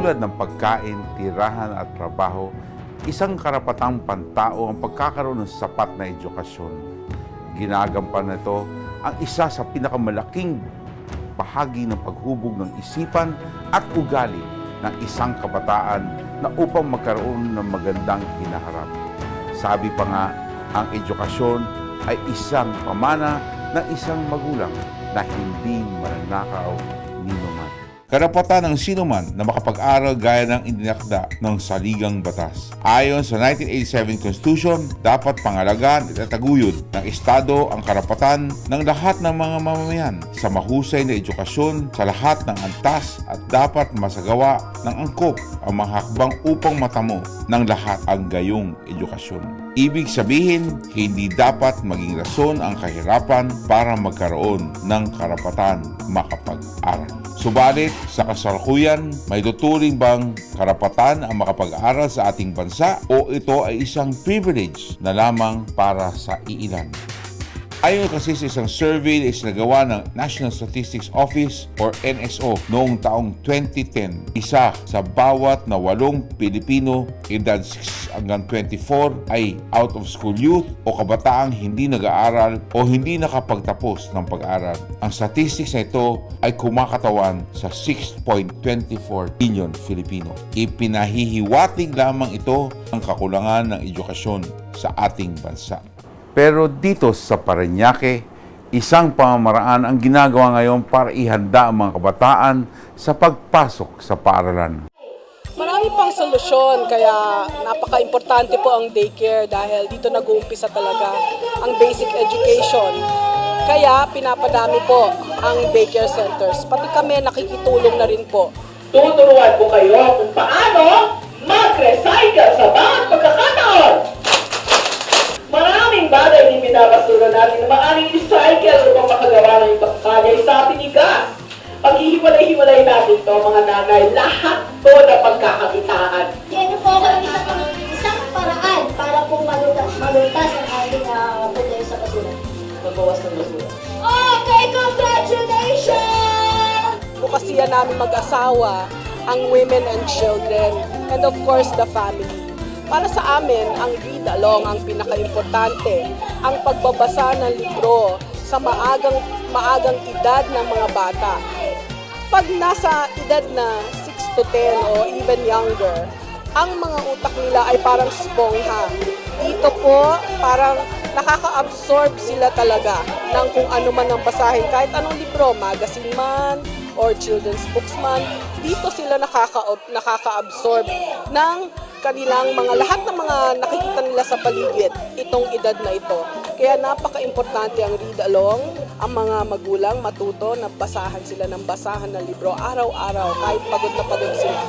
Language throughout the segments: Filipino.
Tulad ng pagkain, tirahan at trabaho, isang karapatang pantao ang pagkakaroon ng sapat na edukasyon. Ginagampan nito ang isa sa pinakamalaking bahagi ng paghubog ng isipan at ugali ng isang kabataan na upang magkaroon ng magandang hinaharap. Sabi pa nga, ang edukasyon ay isang pamana ng isang magulang na hindi mananakaw ninuman. Karapatan ng sinuman na makapag-aral gaya ng indinakda ng saligang batas. Ayon sa 1987 Constitution, dapat pangalagaan at taguyod ng Estado ang karapatan ng lahat ng mga mamamayan sa mahusay na edukasyon sa lahat ng antas at dapat masagawa ng angkop ang mga hakbang upang matamo ng lahat ang gayong edukasyon. Ibig sabihin, hindi dapat maging rason ang kahirapan para magkaroon ng karapatan makapag-aral. Subalit, sa kasalukuyan, may tuturing bang karapatan ang makapag-aral sa ating bansa o ito ay isang privilege na lamang para sa iilan? Ayon kasi sa isang survey na isinagawa ng National Statistics Office or NSO noong taong 2010, isa sa bawat na walong Pilipino edad 6 hanggang 24 ay out of school youth o kabataang hindi nag-aaral o hindi nakapagtapos ng pag-aaral. Ang statistics na ito ay kumakatawan sa 6.24 billion Filipino. Ipinahihiwatig lamang ito ang kakulangan ng edukasyon sa ating bansa. Pero dito sa Parañaque, isang pamamaraan ang ginagawa ngayon para ihanda ang mga kabataan sa pagpasok sa paaralan. Marami pang solusyon kaya napaka-importante po ang daycare dahil dito nag-uumpisa talaga ang basic education. Kaya pinapadami po ang daycare centers. Pati kami nakikitulong na rin po. Tuturuan ko kayo kung paano nanay, lahat to na pagkakakitaan. Yan po ang isang, isang paraan para po malutas, malutas ang ating uh, pagkain sa basura. Magbawas ng basura. Okay, congratulations! Bukasiya namin mag-asawa ang women and children and of course the family. Para sa amin, ang read along ang pinaka-importante, ang pagbabasa ng libro sa maagang maagang edad ng mga bata. Pag nasa edad na 6 to 10 o even younger, ang mga utak nila ay parang spongha. Dito po, parang nakaka-absorb sila talaga ng kung ano man ang basahin, kahit anong libro, magazine man, or children's books man, dito sila nakaka nakaka-absorb ng kanilang mga lahat ng mga nakikita nila sa paligid itong edad na ito. Kaya napaka-importante ang read along, ang mga magulang matuto na basahan sila ng basahan ng libro araw-araw kahit pagod na pagod sila.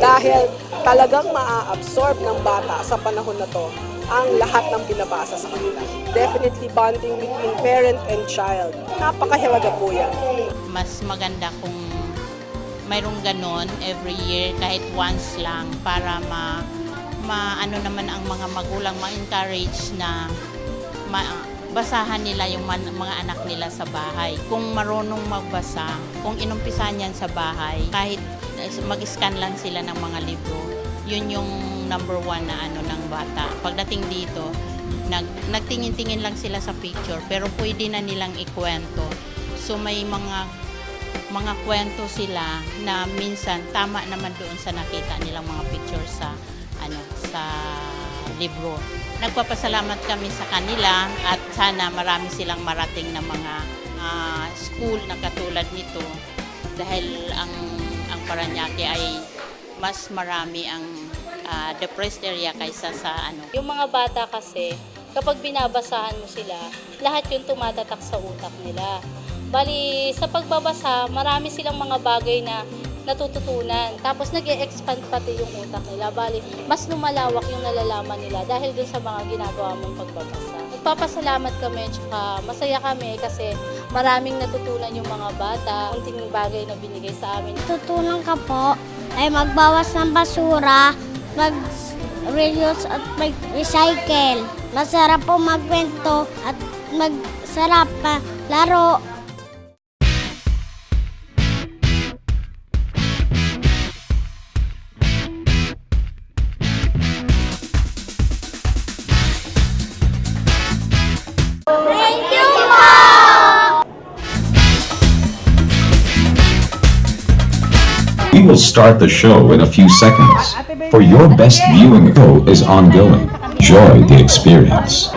Dahil talagang maa-absorb ng bata sa panahon na to ang lahat ng binabasa sa kanila. Definitely bonding between parent and child. Napakahalaga po yan. mas maganda kung mayroong ganon every year kahit once lang para ma, ma ano naman ang mga magulang ma-encourage na ma, basahan nila yung man, mga anak nila sa bahay. Kung marunong magbasa, kung inumpisan yan sa bahay, kahit mag-scan lang sila ng mga libro, yun yung number one na ano ng bata. Pagdating dito, nag, nagtingin-tingin lang sila sa picture, pero pwede na nilang ikwento. So may mga mga kwento sila na minsan tama naman doon sa nakita nilang mga picture sa ano sa libro. Nagpapasalamat kami sa kanila at sana marami silang marating na mga ah, school na katulad nito dahil ang ang Paranaque ay mas marami ang ah, depressed area kaysa sa ano Yung mga bata kasi, kapag binabasahan mo sila, lahat yung tumatatak sa utak nila. Bali, sa pagbabasa, marami silang mga bagay na natututunan. Tapos nag expand pati yung utak nila. Bali, mas lumalawak yung nalalaman nila dahil dun sa mga ginagawa mong pagbabasa. Nagpapasalamat kami, tsaka masaya kami kasi maraming natutunan yung mga bata. Unting bagay na binigay sa amin. Tutulong ka po ay magbawas ng basura, mag-reuse at mag-recycle. Masarap po magkwento at magsarap pa laro. Start the show in a few seconds. For your best viewing, show is ongoing. Enjoy the experience.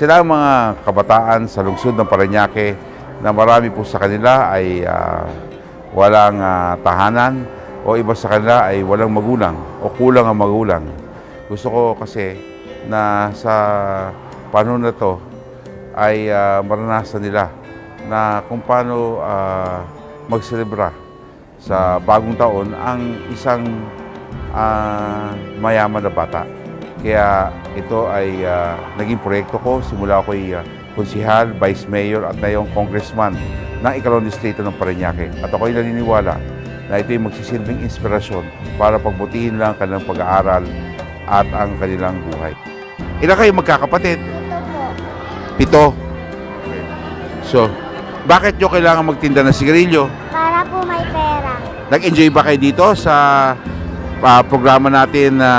Sila ang mga kabataan sa lungsod ng Parañaque na marami po sa kanila ay ah, walang ah, tahanan o iba sa kanila ay walang magulang o kulang ang magulang. Gusto ko kasi na sa panahon na to ay ah, maranasan nila na kung paano ah, magselebra sa bagong taon ang isang ah, mayaman na bata. Kaya ito ay ah, naging proyekto ko. Simula ako'y uh, konsihal, vice mayor at ngayong congressman ng ikalawang distrito ng Parañaque. At ako'y naniniwala na ito'y magsisilbing inspirasyon para pagbutihin lang ang kanilang pag-aaral at ang kanilang buhay. Ilan kayo magkakapatid? Pito. Okay. So, bakit nyo kailangan magtinda ng sigarilyo? Para po may pera. Nag-enjoy ba kayo dito sa ah, programa natin na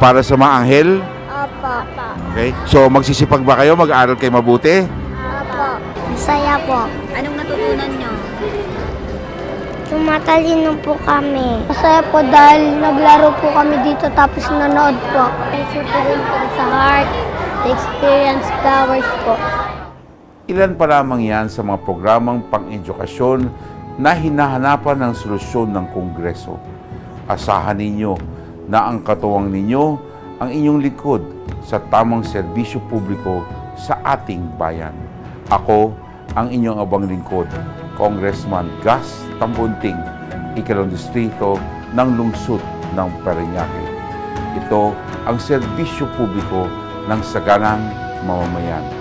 para sa mga anghel? Opo. Okay? So, magsisipag ba kayo? Mag-aaral kayo mabuti? Opo. Masaya po. Anong natutunan nyo? Tumatalino po kami. Masaya po dahil naglaro po kami dito tapos nanood po. Thank po rin po sa heart, the experience flowers po. Ilan pa lamang yan sa mga programang pang-edukasyon na hinahanapan ng solusyon ng Kongreso. Asahan ninyo na ang katuwang ninyo ang inyong likod sa tamang serbisyo publiko sa ating bayan. Ako ang inyong abang lingkod, Congressman Gas Tambunting, ikalong distrito ng lungsod ng Parañaque. Ito ang serbisyo publiko ng saganang mamamayan.